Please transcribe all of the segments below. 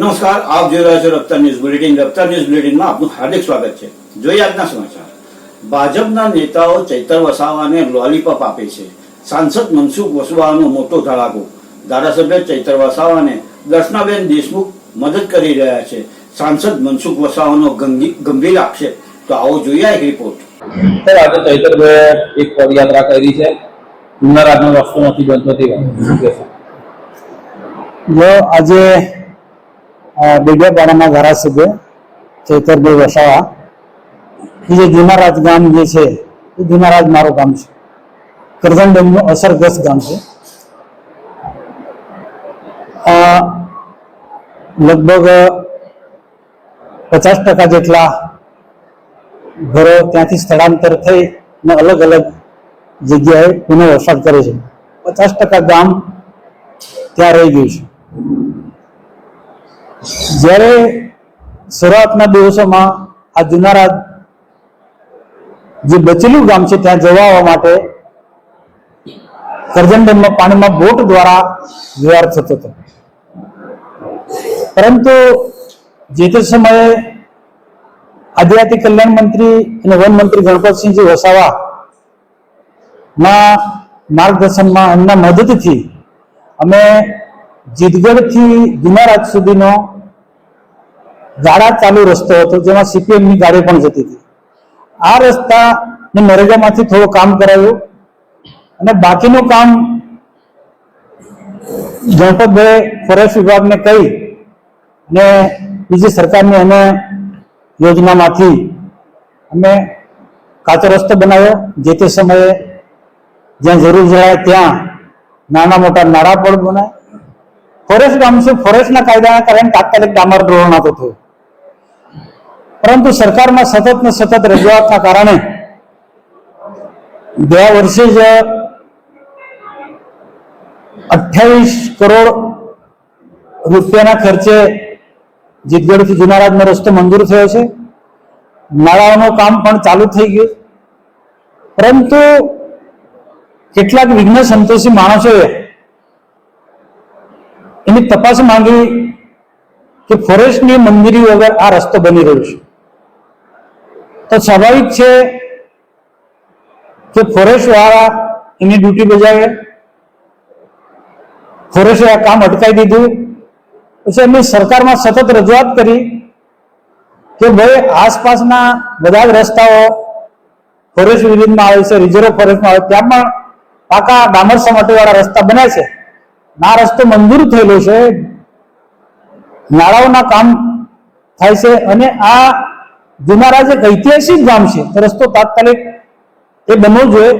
નમસ્કાર આપ જોઈ રહ્યા છો Raftaar news bulletin. Raftaar news બુલેટિનમાં આપનું હાર્દિક સ્વાગત છે. જોઈએ આજના સમાચાર. ભાજપના નેતાઓ ચૈતર વસાવાને લોલીપોપ આપે છે. સાંસદ મનસુખ વસવાનો મોટો ધડાકો. ધારાસભ્ય ચૈતર વસાવાને દર્શનાબેન દેશમુખ મદદ કરી રહ્યા છે. સાંસદ મનસુખ વસાવાનો ગંભીર આક્ષેપ. તો આવો જોઈએ એક રિપોર્ટ સર આજે ચૈતરભાઈ એક પદયાત્રા કરી છે. જૂના રાજનો રસ્તો નથી બનતો જો આજે ડેડિયાપાડાના ધારાસભ્ય ચૈતરભાઈ વસાવા. એ જે ધીમારાજ ગામ જે છે, એ ધીમારાજ મારું ગામ છે. કરજણ ડેમનું અસરગ્રસ્ત ગામ છે. આ લગભગ પચાસ ટકા જેટલા ઘરો ત્યાંથી સ્થળાંતર થઈ ને અલગ અલગ જગ્યાએ પુનઃ વરસાદ કરે છે. પચાસ ટકા ગામ ત્યાં રહી ગયું છે. જ્યારે શરૂઆતના દિવસોમાં આ જુનારા જે બચેલું ગામ છે ત્યાં જવા માટે કરજણ ડેમમાં પાણીમાં બોટ દ્વારા વ્યવહાર થતો હતો. પરંતુ જે તે સમયે આદિજાતિ કલ્યાણ મંત્રી અને વન મંત્રી ગણપતસિંહજી વસાવા ના માર્ગદર્શનમાં એમના મદદથી અમે જીતગઢથી જુનારાજ સુધીનો ગાડા ચાલુ રસ્તો હતો, જેમાં સીપીએમની ગાડી પણ જતી હતી. આ રસ્તા ને નરેગામાંથી થોડું કામ કરાયું અને બાકીનું કામ ગણપતભાઈ ફોરેસ્ટ વિભાગને કહી ને બીજી સરકારની અમે યોજનામાંથી અમે કાચો રસ્તો બનાવ્યો, જે તે સમયે જ્યાં જરૂર જણાય ત્યાં નાના મોટા નાળા પણ બનાય ફોરેસ્ટ છે, ફોરેસ્ટના કાયદાના કારણે તાત્કાલિક ડામર ડ્રોલ નહોતો થયો પરંતુ સરકારમાં સતત ને સતત રજૂઆતના કારણે ગયા વર્ષે જ અઠ્યાવીસ કરોડ રૂપિયાના ખર્ચે જીતગઢથી જુનારાજનો રસ્તો મંજૂર થયો છે. નાળાઓનું કામ પણ ચાલુ થઈ ગયું. પરંતુ કેટલાક વિઘ્ન સંતોષી માણસોએ એની તપાસ માંગી કે ફોરેસ્ટની મંજૂરી વગર આ રસ્તો બની રહ્યો છે. તો સ્વાભાવિક છે કે ફોરેસ્ટ વાળા એની ડ્યુટી બજાવે, ફોરેસ્ટે આ કામ અટકાવી દીધું. પછી એમની સરકારમાં સતત રજૂઆત કરી કે ભાઈ આસપાસના બધા જ રસ્તાઓ ફોરેસ્ટ વિલીનમાં આવે છે, રિઝર્વ ફોરેસ્ટમાં આવે, ત્યાં પણ પાકા ડામર સપાટીવાળા રસ્તા બન્યા છે. આ રસ્તો મંજૂર થયેલો છે. નાળાઓના કામ થાય છે અને આ જુનારા એક ઐતિહાસિક ગામ છે રસ્તો તાત્કાલિક એ બનવો જોઈએ.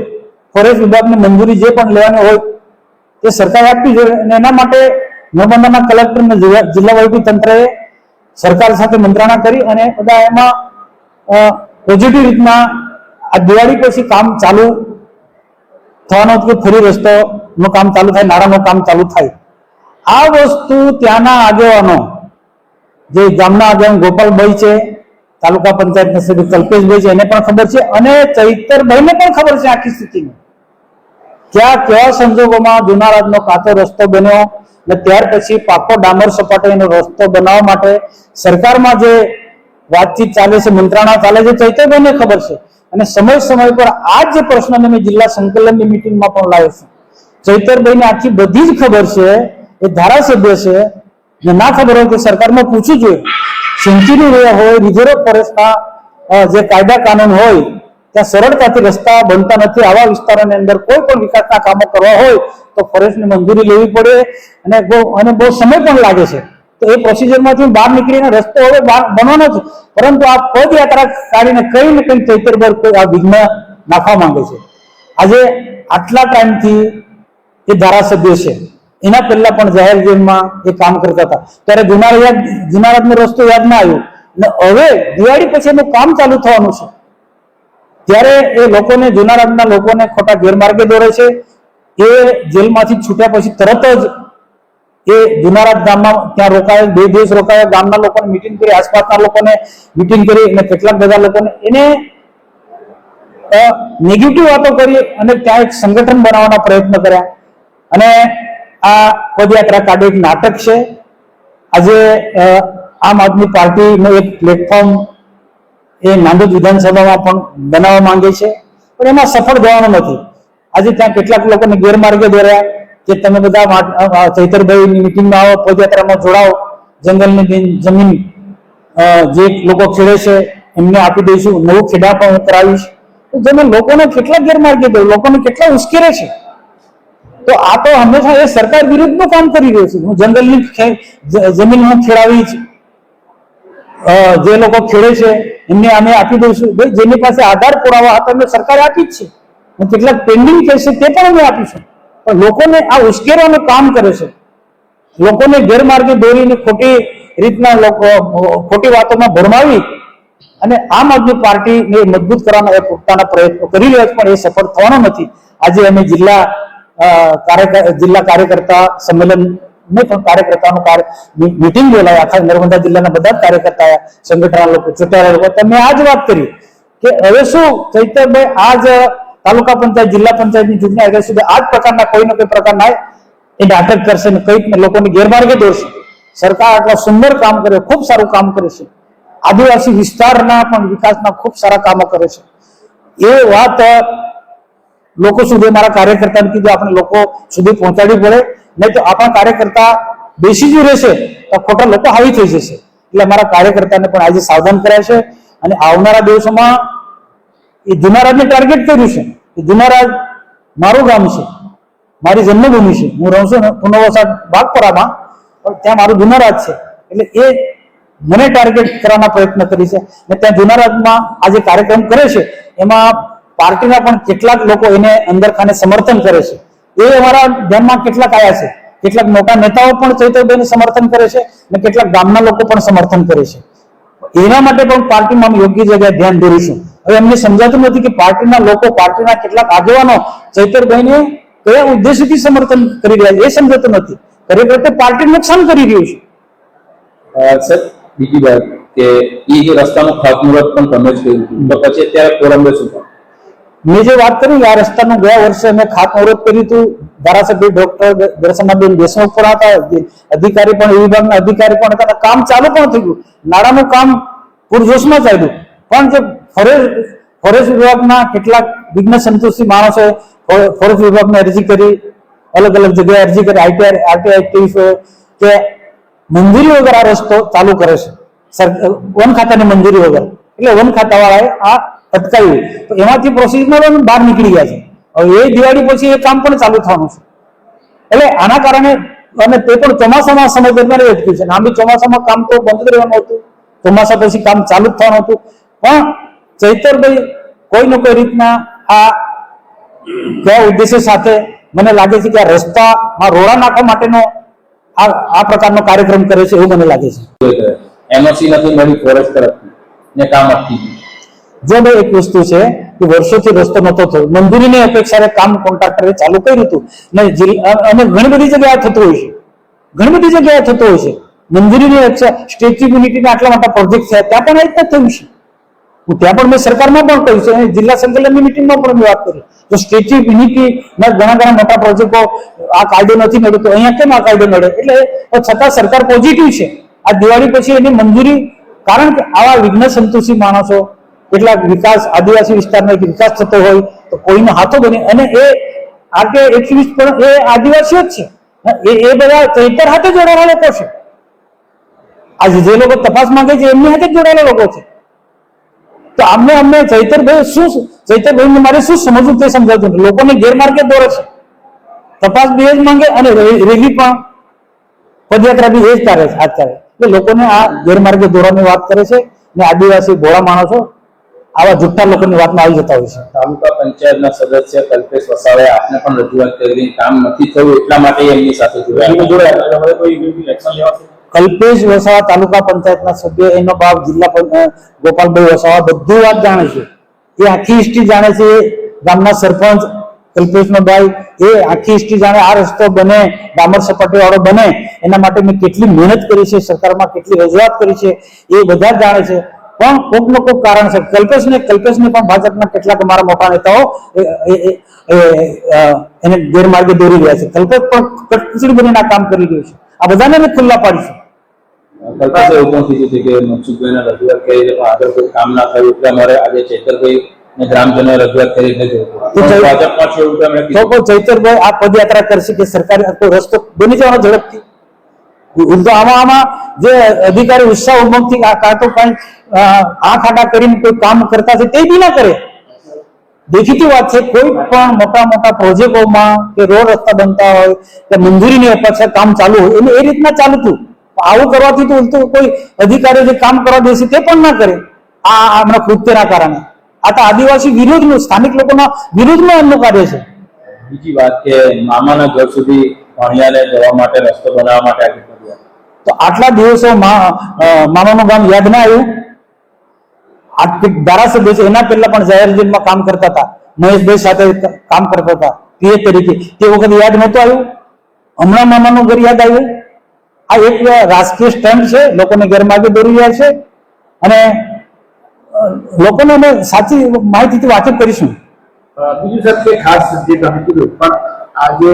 ફોરેસ્ટ વિભાગને મંજૂરી જે પણ લેવાની હોય તે સરકારે આપવી જોઈએ અને એના માટે નર્મદાના કલેક્ટર અને જિલ્લા વહીવટી તંત્રએ સરકાર સાથે મંત્રણા કરી અને બધા એમાં પોઝિટિવ રીતના આ દિવાળી પછી કામ ચાલુ થવાનો કે ફરી રસ્તો નું કામ ચાલુ થાય, નાણાંનું કામ ચાલુ થાય. આ વસ્તુ ત્યાંના આગેવાનો, જે ગામના આગેવાન ગોપાલભાઈ છે, તાલુકા પંચાયતના સભ્ય કલ્પેશભાઈ છે, એને પણ ખબર છે અને ચૈતરભાઈને પણ ખબર છે આખી સ્થિતિની. ક્યાં કેવા સંજોગોમાં જુનારાજનો કાચો રસ્તો બન્યો ને ત્યાર પછી પાકો ડામર સપાટીનો રસ્તો બનાવવા માટે સરકારમાં જે વાતચીત ચાલે છે, મંત્રણા ચાલે છે, ચૈતરભાઈને ખબર છે. અને સમય સમય પર આ જ પ્રશ્નને મેં જિલ્લા સંકલનની મિટિંગમાં પણ લાવ્યો છું. ચૈતરભાઈને આખી બધી જ ખબર છે, એ ધારાસભ્ય છે, ને ના ખબર હોય કે સરકારમાં પૂછવું જોઈએ. સેન્ચુરી રહ્યા હોય, રિઝર્વ ફોરેસ્ટના જે કાયદા કાનૂન હોય, ત્યાં સરળતાથી રસ્તા બનતા નથી. આવા વિસ્તારોની અંદર કોઈ પણ વિકાસના કામો કરવા હોય, તો ફોરેસ્ટની મંજૂરી લેવી પડે. અને બહુ અને બહુ સમય પણ લાગે છે. તો એ પ્રોસિજરમાંથી બહાર નીકળીને રસ્તો હવે બહાર બનવાનો છે. પરંતુ આ પદયાત્રા કાઢીને કઈ ને કઈ ચૈતરભાઈ કોઈ આ વિઘ્ન નાખવા માંગે છે. આજે આટલા ટાઈમથી એ ધારાસભ્ય છે. એના પહેલા પણ જાહેર જેલમાં એ કામ કરતા હતા. ત્યારે જુના જુનારાજનો રસ્તો યાદ ના આવ્યો. અને હવે દિવાળી પછી એનું કામ ચાલુ થવાનું છે. ત્યારે એ લોકોને જુનારાજના લોકોને ખોટા ગેરમાર્ગે દોરે છે. એ જેલમાંથી છૂટ્યા પછી તરત જ એ જુનારાજ ગામમાં ત્યાં રોકાયો બે દિવસ રોકાયો ગામના લોકોને મિટિંગ કરી, આસપાસના લોકોને મિટિંગ કરી અને કેટલાક બધા લોકોને એને નેગેટિવ વાતો કરી અને ત્યાં એક સંગઠન બનાવવાના પ્રયત્ન કર્યા. અને આ પદયાત્રા કાઢ્યું એક નાટક છે. આજે આમ આદમી પાર્ટીનું એક પ્લેટફોર્મ એ નાંદોદ વિધાનસભામાં પણ બનાવવા માંગે છે. પણ એમાં સફળ જવાનું નથી. આજે ત્યાં કેટલાક લોકોને ગેરમાર્ગે દોર્યા. કે તમે બધા ચૈતરભાઈની મિટિંગમાં આવો, પદયાત્રામાં જોડાઓ, જંગલની જમીન જે લોકો ખેડે છે, એમને આપી દઈશું. નવું ખેડા પણ હું કરાવીશ. તો તમે લોકોને કેટલા ગેરમાર્ગે દો લોકોને કેટલા ઉશ્કેરે છે? તો આ તો હંમેશા એ સરકાર વિરુદ્ધનું કામ કરી રહ્યું છે. હું જંગલની જમીન હું ખેડાવીશ જે લોકો ખેડે છે, એમને અમે આપી દઈશું. જેની પાસે આધાર પુરાવા હતા એમને સરકારે આપી જ છે. કેટલાક પેન્ડિંગ કેસ તે પણ અમે આપીશું. લોકોને આ ઉશ્કેરવાનું કામ કરે છે. લોકોને ગેરમાર્ગે દોરીને ખોટી રીતના લોકો ખોટી વાતોમાં ભરમાવી અને આમ આદમી પાર્ટીને મજબૂત કરવાનો એ પોતાના પ્રયત્નો કરી રહ્યા છે પણ એ સફળ થવાનો નથી. આજે અમે જિલ્લા અ, કાર્યકર જિલ્લા કાર્યકર્તા સંમેલન ને પણ કાર્યકર્તાનું કાર્ય મિટિંગ બોલાવી આખા નર્મદા જિલ્લાના બધા જ કાર્યકર્તા સંગઠનના લોકો ચૂંટાયેલા લોકો. તમે આ જ વાત કરી કે હવે શું ચૈતરભાઈ આ જ તાલુકા પંચાયત, જિલ્લા પંચાયતની ચૂંટણી આગળ સુધી આ જ પ્રકારના કોઈ ને કોઈ પ્રકારના એ નાટક કરશે ને કંઈક લોકોને ગેરમાર્ગે દોરશે. સરકાર આટલા સુંદર કામ કરે, ખૂબ સારું કામ કરે છે. આદિવાસી વિસ્તારના પણ વિકાસના ખૂબ સારા કામો કરે છે. એ વાત લોકો સુધી મારા કાર્યકર્તાને કીધું, આપણે લોકો સુધી પહોંચાડવી પડે. નહીં તો આપણા કાર્યકર્તા બેસી જ રહેશે, તો ખોટા લોકો હાવી થઈ જશે. એટલે મારા કાર્યકર્તાને પણ આજે સાવધાન કર્યા છે. અને આવનારા દિવસોમાં એ જુનારાજને ટાર્ગેટ કર્યું છે. કે જુનારાજ મારું ગામ છે. મારી જન્મભૂમિ છે. હું રહું છું પુનઃવસાદ બાગપરામાં, પણ ત્યાં મારું જુનારાજ છે. એટલે એ મને ટાર્ગેટ કરવાના પ્રયત્ન કરી છે. ને ત્યાં જુનારાજમાં આ જે કાર્યક્રમ કરે છે. એમાં પાર્ટીના પણ કેટલાક લોકો એને અંદર ખાને સમર્થન કરે છે. એ અમારા ધ્યાનમાં કેટલાક આવ્યા છે. કેટલાક મોટા નેતાઓ પણ ચૈતરભાઈને સમર્થન કરે છે અને કેટલાક ગામના લોકો પણ સમર્થન કરે છે. એના માટે પણ પાર્ટીમાં અમે યોગ્ય જગ્યાએ ધ્યાન દોરીશું. હવે એમને સમજાતું નથી કે પાર્ટીના લોકો પાર્ટીના કેટલાક આગેવાનો ચૈતરભાઈને કયા ઉદ્દેશથી સમર્થન કરી રહ્યા છે એ સમજાતું નથી. ખરેખર તે પાર્ટી નુકસાન કરી રહ્યું છે. સર બીજી વાત કે એ જે રસ્તાનું ખાતમુહૂર્ત પણ તમે જ કર્યું તો પછી અત્યારે કોલંબે શું મેં જે વાત કરી આ રસ્તાનું ગયા વર્ષે અમે ખાતમુહૂર્ત કર્યું હતું. ધારાસભ્ય ડોક્ટર દર્શનાબેન દેશમુખ પણ હતા અધિકારી પણ એ વિભાગના અધિકારી પણ હતા કામ ચાલુ પણ થઈ ગયું. નાણાંનું કામ પૂરજોશમાં ચાલ્યું. પણ જે ફોરેસ્ટ ફોરેસ્ટ વિભાગના કેટલાક વિઘ્ન સંતોષી માણસો ફોરેસ્ટ વિભાગને અરજી કરી, અલગ અલગ જગ્યાએ અરજી કરી આઈટીઆર આરટીઆઈ ટીફો કે મંજૂરી વગર આ રસ્તો ચાલુ કરે છે. વન ખાતાની મંજૂરી વગર. એટલે વન ખાતાવાળાએ આ અટકાવ્યું. તો એમાંથી પ્રોસીજરમાં બહાર નીકળી ગયા છે. હવે એ દિવાળી પછી એ કામ પણ ચાલુ થવાનું છે. એટલે આના કારણે અને તે પણ ચોમાસામાં સમય દરમિયાન અટક્યું છે. આમ બી ચોમાસામાં કામ તો બંધ રહેવાનું હતું. ચોમાસા પછી કામ ચાલુ જ થવાનું હતું. પણ ચૈતરભાઈ કોઈ ન કોઈ રીતના આ કયા ઉદ્દેશ્ય સાથે મને લાગે છે કે આ રસ્તામાં રોડા નાખવા માટેનો આ આ પ્રકારનો કાર્યક્રમ કરે છે એવું મને લાગે છે. એનઓસી નથી મળી ફોરેસ્ટ તરફથી ને કામ ગયું જો ભાઈ એક વસ્તુ છે કે વર્ષોથી રસ્તો નતો થયો. મંજૂરીની અપેક્ષાએ કામ કોન્ટ્રાક્ટરે ચાલુ કર્યું હતું. ને અને ઘણી બધી જગ્યાએ થતું હોય છે. ઘણી બધી જગ્યાએ થતું હોય છે. મંજૂરીની અપેક્ષા સ્ટેચ્યુ યુનિટીના આટલા મોટા પ્રોજેક્ટ થયા ત્યાં પણ આ રીતના થયું છે. હું ત્યાં પણ મેં સરકારમાં પણ કહ્યું છે જિલ્લા સંકલનની મિટિંગમાં પણ મેં વાત કરી. તો સ્ટેચ્યુ યુનિટી ના ઘણા ઘણા મોટા પ્રોજેક્ટો આ કાયદો નથી મળ્યો તો અહીંયા કેમ આ કાયદો મળે એટલે છતાં સરકાર પોઝિટિવ છે. આ દિવાળી પછી એની મંજૂરી, કારણ કે આવા વિઘ્ન સંતોષી માણસો, કેટલાક વિકાસ, આદિવાસી વિસ્તારનો એક વિકાસ થતો હોય, તો કોઈનો હાથો બને. અને એ આ કે એક્ટિવિસ્ટ પણ એ આદિવાસીઓ જ છે. એ એ બધા ચૈતર હાથે જોડાયેલા લોકો છે. આજે જે લોકો તપાસ માંગે છે, એમની હાથે જોડાયેલા લોકો છે. તો અમને અમને ચૈતરભાઈ શું ચૈતરભાઈ મારે શું સમજવું તે સમજાતું લોકોને ગેરમાર્ગે દોરે છે. તપાસ બી એ જ માંગે અને રેલી પણ પદયાત્રા બી એ જ કરે છે આજ કરે એટલે લોકોને આ ગેરમાર્ગે દોરવાની વાત કરે છે ને આદિવાસી ભોળા માણસો આવા જુઠ્ઠા લોકોની વાતમાં આવી જતા હોય છે. તાલુકા પંચાયતના સદસ્ય કલ્પેશ વસાવાએ આપને પણ રજૂઆત કરી કામ નથી થયું એટલા માટે એમની સાથે જોડાયા. કલ્પેશ વસાવા તાલુકા પંચાયતના સભ્ય, એનો બાપ જિલ્લા ગોપાલભાઈ વસાવા બધું વાત જાણે છે. એ આખી હિસ્ટ્રી જાણે છે ગામના સરપંચ કલ્પેશનો ભાઈ, એ આખી હિસ્ટ્રી જાણે આ રસ્તો બને, ડામર સપાટી વાળો બને, એના માટે મેં કેટલી મહેનત કરી છે, સરકારમાં કેટલી રજૂઆત કરી છે, એ બધા જાણે છે. પણ કોક નો કોક કારણ છે. કલ્પેશને કલ્પેશને પણ ભાજપના કેટલાક મારા મોટા નેતાઓ એને ગેરમાર્ગે દોરી રહ્યા છે. કલ્પેશ પણ કટકુચડી બનીને કામ કરી રહ્યું છે. આ બધાને મેં ખુલ્લા પાડીશું કલ્પેશ એવું પણ કીધું છે કે મનસુખભાઈને રજૂઆત કરી છે પણ આગળ કોઈ કામ ના થયું એટલે અમારે આજે ચેતરભાઈ ને ગ્રામજનોએ રજૂઆત કરી એટલે તો જોયું ચલ- ભાજપમાં છું એવું તેમણે તો કીધું. કોઈ ચૈતરભાઈ આ પદયાત્રા કરશે કે સરકારે કોઈ રસ્તો બની જવાનો ઝડપથી? ઉલટો આમાં આમાં જે અધિકારી ઉત્સાહ ઉમંગથી આ કાં તો કઈ આંખ આડા કરીને કોઈ કામ કરતા છે તે બી ના કરે. દેખીતી વાત છે કોઈ પણ મોટા મોટા પ્રોજેક્ટોમાં કે રોડ રસ્તા બનતા હોય કે મંજૂરીની અપેક્ષા કામ ચાલુ હોય એને એ રીતના ચાલતું. આવું કરવાથી તો ઉલટું કોઈ અધિકારીઓ જે કામ કરવા દેશે તે પણ ના કરે. આ હમણાં કૃત્યના કારણે. આ તો આદિવાસી વિરોધનું સ્થાનિક લોકોના વિરોધમાં એમનું કાર્ય છે. બીજી વાત કે મામાના ઘર સુધી ભણિયાને જવા માટે રસ્તો બનાવવા માટે આગળ કર્યા તો આટલા દિવસો મામાનું ગામ યાદ ના આવ્યું? આ એક ધારાસભ્ય છે એના પહેલા પણ જાહેર જીવનમાં કામ કરતા હતા. મહેશભાઈ સાથે કામ કરતા હતા. પીએ તરીકે. તે વખત યાદ નહોતું આવ્યું? હમણાં મામાનું ઘર યાદ આવ્યું? આ એક રાજકીય સ્ટન્ટ છે લોકોને ગેરમાર્ગે દોરી રહ્યા છે. અને લોકોને અમે સાચી માહિતીથી વાતચીત કરીશું. બીજું સર કે ખાસ જે તમે કીધું પણ આજે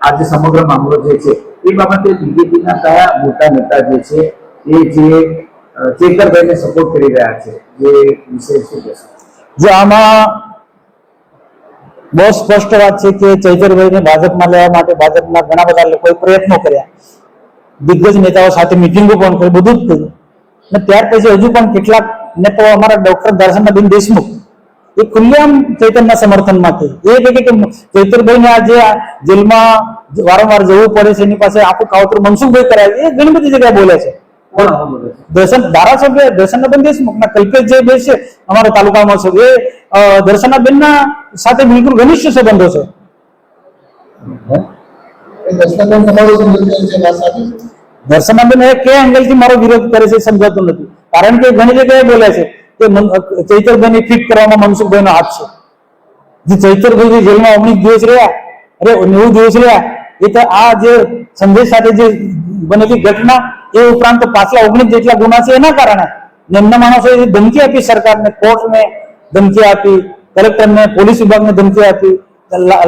આજે સમગ્ર મામલો જે છે એ બાબતે બીજેપીના કયા મોટા નેતા જે છે એ જે ચેતરભાઈને સપોર્ટ કરી રહ્યા છે જે વિશે શું કહેશો? જો આમાં બહુ સ્પષ્ટ વાત છે કે ચૈતરભાઈને ભાજપમાં લેવા માટે ભાજપના ઘણા બધા લોકોએ પ્રયત્નો કર્યા. દિગ્ગજ નેતાઓ સાથે મિટિંગો પણ કરી બધું જ કર્યું. અને ત્યાર પછી હજુ પણ કેટલાક નેતાઓ અમારા ડોક્ટર દર્શનાબેન દેશમુખ એ ખુલ્લેઆમ ચૈતનના સમર્થનમાં થઈ. એ કહે કે ચૈતરભાઈને આ જે જેલમાં વારંવાર જવું પડે છે એની પાસે આખું કાવતર મનસુખભાઈ કરાવે એ ઘણી બધી જગ્યાએ બોલે છે. છે. દર્શન ધારાસભ્ય દર્શનાબેન દેશમુખના કલ્પેશ જે બે છે અમારા તાલુકામાં છે. એ અ, દર્શનાબેનના સાથે બિલકુલ ઘનિષ્ઠ સંબંધો છે. દર્શનાબેન એ કે એંગલથી મારો વિરોધ કરે છે સમજાતું નથી. કારણ કે ઘણી જગ્યાએ બોલે છે કે ચૈતરભાઈને ફિટ કરવામાં મનસુખભાઈનો હાથ છે. જે ચૈતરભાઈ જેલમાં ઓગણીસ દિવસ રહ્યા, અરે, નેવું દિવસ રહ્યા, એ તો આ જે સંદેશ સાથે જે બનેલી ઘટના, એ ઉપરાંત પાછલા ઓગણીસ જેટલા ગુના છે એના કારણે ને એમના માણસોએ ધમકી આપી સરકારને, કોર્ટને ધમકી આપી, કલેક્ટરને, પોલીસ વિભાગને ધમકી આપી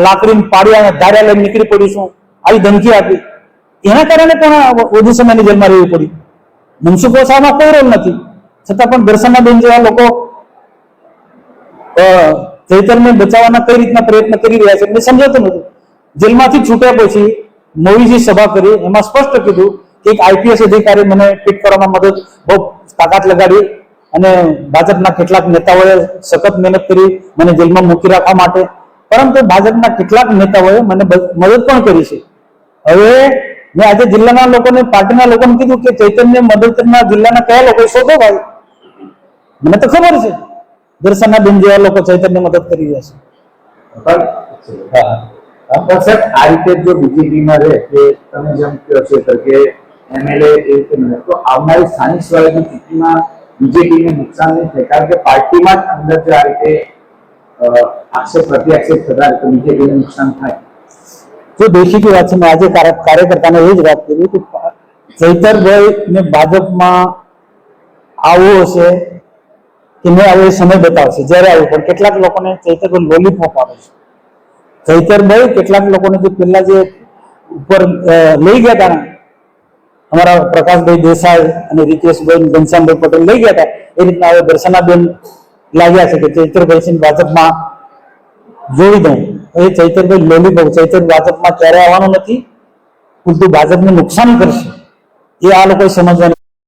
લાકડીને પાડ્યા ધાર્યા લઈને નીકળી પડીશું આવી ધમકી આપી. એના કારણે પણ વધુ સમયની જેલમાં રહેવું પડ્યું. મનસુખ વસાવામાં કોઈ રોલ નથી. છતાં પણ દર્શનાબેન જેવા લોકો ચૈતરને બચાવવાના કઈ રીતના પ્રયત્ન કરી રહ્યા છે એમને સમજાતું નથી જેલમાંથી છૂટ્યા પછી મોવીજી સભા કરી, એમાં સ્પષ્ટ કીધું કે એક આઈપીએસ અધિકારી મને પીટ કરવામાં મદદ, બહુ તાકાત લગાડી અને ભાજપના કેટલાક નેતાઓએ સખત મહેનત કરી મને જેલમાં મૂકી રાખવા માટે. પરંતુ ભાજપના કેટલાક નેતાઓએ મને મદદ પણ કરી છે. હવે મેં આજે જિલ્લાના લોકોને, પાર્ટીના લોકોને કીધું કે ચૈતન્ય મદદ કરનાર જિલ્લાના કયા લોકો શોધો ભાઈ? મને તો ખબર છે. દર્શનાબેન જેવા લોકો ચૈતન્ય મદદ કરી રહ્યા છે. આ રીતે જો બીજેપીમાં રહે કે તમે જેમ કે એમએલએ એ રીતે તો આવનારી સ્થાનિક સ્વરાજની ચૂંટણીમાં નુકસાન નહીં થાય, કારણ કે પાર્ટીમાં અંદર જો આ રીતે આક્ષેપ, પ્રત્યાક્ષેપ થતા તો બીજેપીને નુકસાન થાય. જો દેખીતી વાત છે, મેં આજે કાર્ય- કાર્યકર્તાને એ જ વાત કરી કે ચૈતરભાઈ ને ભાજપમાં આવવું હશે કે આવો એ સમય બતાવશે, જ્યારે આવું, પણ કેટલાક લોકોને ચૈતરભાઈ લોલીપોપ આવે છે. ચૈતરભાઈ કેટલાક લોકોને જે પહેલા જે ઉપર લઈ ગયા હતા અમારા પ્રકાશભાઈ દેસાઈ અને રીતેશભાઈ ઘનશ્યામભાઈ પટેલ લઈ ગયા હતા એ રીતના હવે દર્શનાબેન લાગ્યા છે કે ચૈતરભાઈ સિંહ ભાજપમાં જોડી દઉં. એ ચૈતરભાઈ લોલીપોપ ચૈતર ભાજપમાં ક્યારે આવવાનું નથી? ઉલટું ભાજપને નુકસાન કરશે. એ આ લોકો સમજવાની